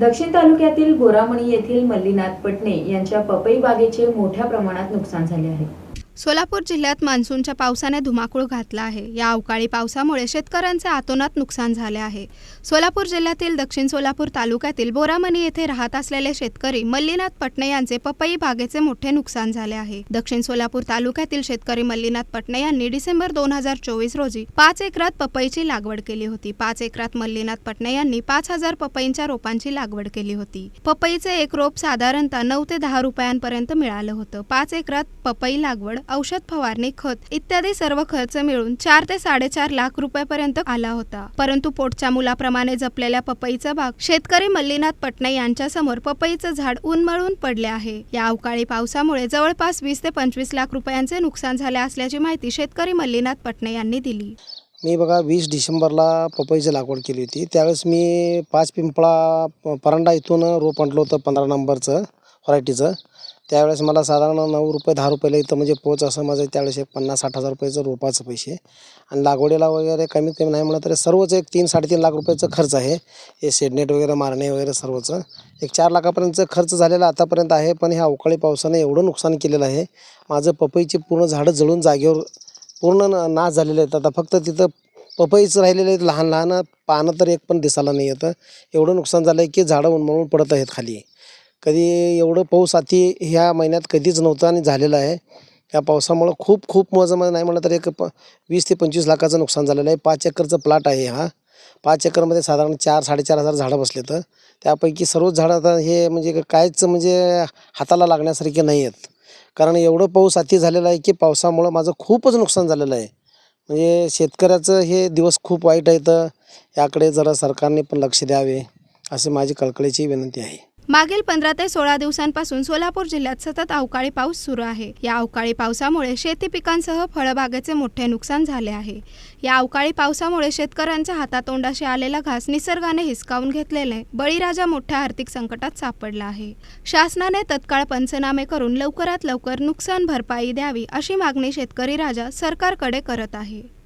दक्षिण तालुक्यातील बोरामणी येथील मल्लीनाथ पटणे यांच्या पपई बागेचे मोठ्या प्रमाणात नुकसान झाले आहे. सोलापूर जिल्ह्यात मान्सूनच्या पावसाने धुमाकूळ घातला आहे. या अवकाळी पावसामुळे शेतकऱ्यांचे आतोनात नुकसान झाले आहे. सोलापूर जिल्ह्यातील दक्षिण सोलापूर तालुक्यातील बोरामणी येथे राहत असलेले शेतकरी मल्लीनाथ पटणे यांचे पपई बागेचे मोठे नुकसान झाले आहे. दक्षिण सोलापूर तालुक्यातील शेतकरी मल्लीनाथ पटणे यांनी डिसेंबर दोन हजार चोवीस रोजी पाच एकरात पपईची लागवड केली होती. पाच एकरात मल्लीनाथ पटणे यांनी पाच हजार पपईंच्या रोपांची लागवड केली होती. पपईचे एक रोप साधारणतः नऊ ते दहा रुपयांपर्यंत मिळालं होतं. पाच एकरात पपई लागवड औषध फवारणी खत इत्यादी सर्व खर्च मिळून चार ते साडेचार लाख रुपयापर्यंत आला होता. परंतु पोटच्या मुलाप्रमाणे जपलेल्या पपईचा भाग शेतकरी मल्लीनाथ पटणे यांच्या समोर पपईचं झाड उन्मळून पडले आहे. या अवकाळी पावसामुळे जवळपास वीस ते पंचवीस लाख रुपयांचे नुकसान झाले असल्याची माहिती शेतकरी मल्लीनाथ पटणे यांनी दिली. मी बघा वीस डिसेंबरला पपईची लागवड केली होती. त्यावेळेस मी पाच पिंपळा परांडा इथून रोप आणलं होतं पंधरा नंबरचं. व्हरायटीचं त्यावेळेस मला साधारण नऊ रुपये दहा रुपयाला इथं म्हणजे पोच असं माझं त्यावेळेस एक पन्नास साठ हजार रुपयाचं रोपाचं पैसे. आणि लागवडीला वगैरे कमीत कमी नाही म्हणलं तरी सर्वच एक तीन साडेतीन लाख रुपयाचं खर्च आहे. हे शेडनेट वगैरे मारणे वगैरे सर्वचं. एक चार लाखापर्यंतचं खर्च झालेला आतापर्यंत आहे पण ह्या अवकाळी पावसाने एवढं नुकसान केलेलं आहे. माझं पपईची पूर्ण झाडं जळून जागेवर पूर्ण नाश झालेले आहेत. आता फक्त तिथं पपईच राहिलेले आहेत. लहान लहान पानं तर एक पण दिसायला नाही येतं. एवढं नुकसान झालं आहे की झाडं उन्मळून पडत आहेत खाली. कधी एवढं पाऊस अति ह्या महिन्यात कधीच नव्हतं आणि झालेलं आहे. या पावसामुळं खूप खूप माझं नाही म्हणलं तर एक प वीस ते पंचवीस लाखाचं नुकसान झालेलं आहे. पाच एकरचं प्लॉट आहे हा. पाच एकरमध्ये साधारण चार साडेचार हजार झाडं बसले तर. त्यापैकी सर्वच झाडं आता हे म्हणजे कायच म्हणजे हाताला लागण्यासारखे नाही आहेत. कारण एवढं पाऊस अति झालेला आहे की पावसामुळं माझं खूपच नुकसान झालेलं आहे. म्हणजे शेतकऱ्याचं हे दिवस खूप वाईट आहे तर याकडे जरा सरकारने पण लक्ष द्यावे असे माझी कळकळीची विनंती आहे. मागील पंधरा ते सोळा दिवसांपासून सोलापूर जिल्ह्यात सतत अवकाळी पाऊस सुरू आहे. या अवकाळी पावसामुळे शेती पिकांसह फळबागेचे मोठे नुकसान झाले आहे. या अवकाळी पावसामुळे शेतकऱ्यांच्या हातातोंडाशी आलेला घास निसर्गाने हिसकावून घेतलेले बळीराजा मोठ्या आर्थिक संकटात सापडला आहे. शासनाने तत्काळ पंचनामे करून लवकरात लवकर नुकसान भरपाई द्यावी अशी मागणी शेतकरी राजा सरकारकडे करत आहे.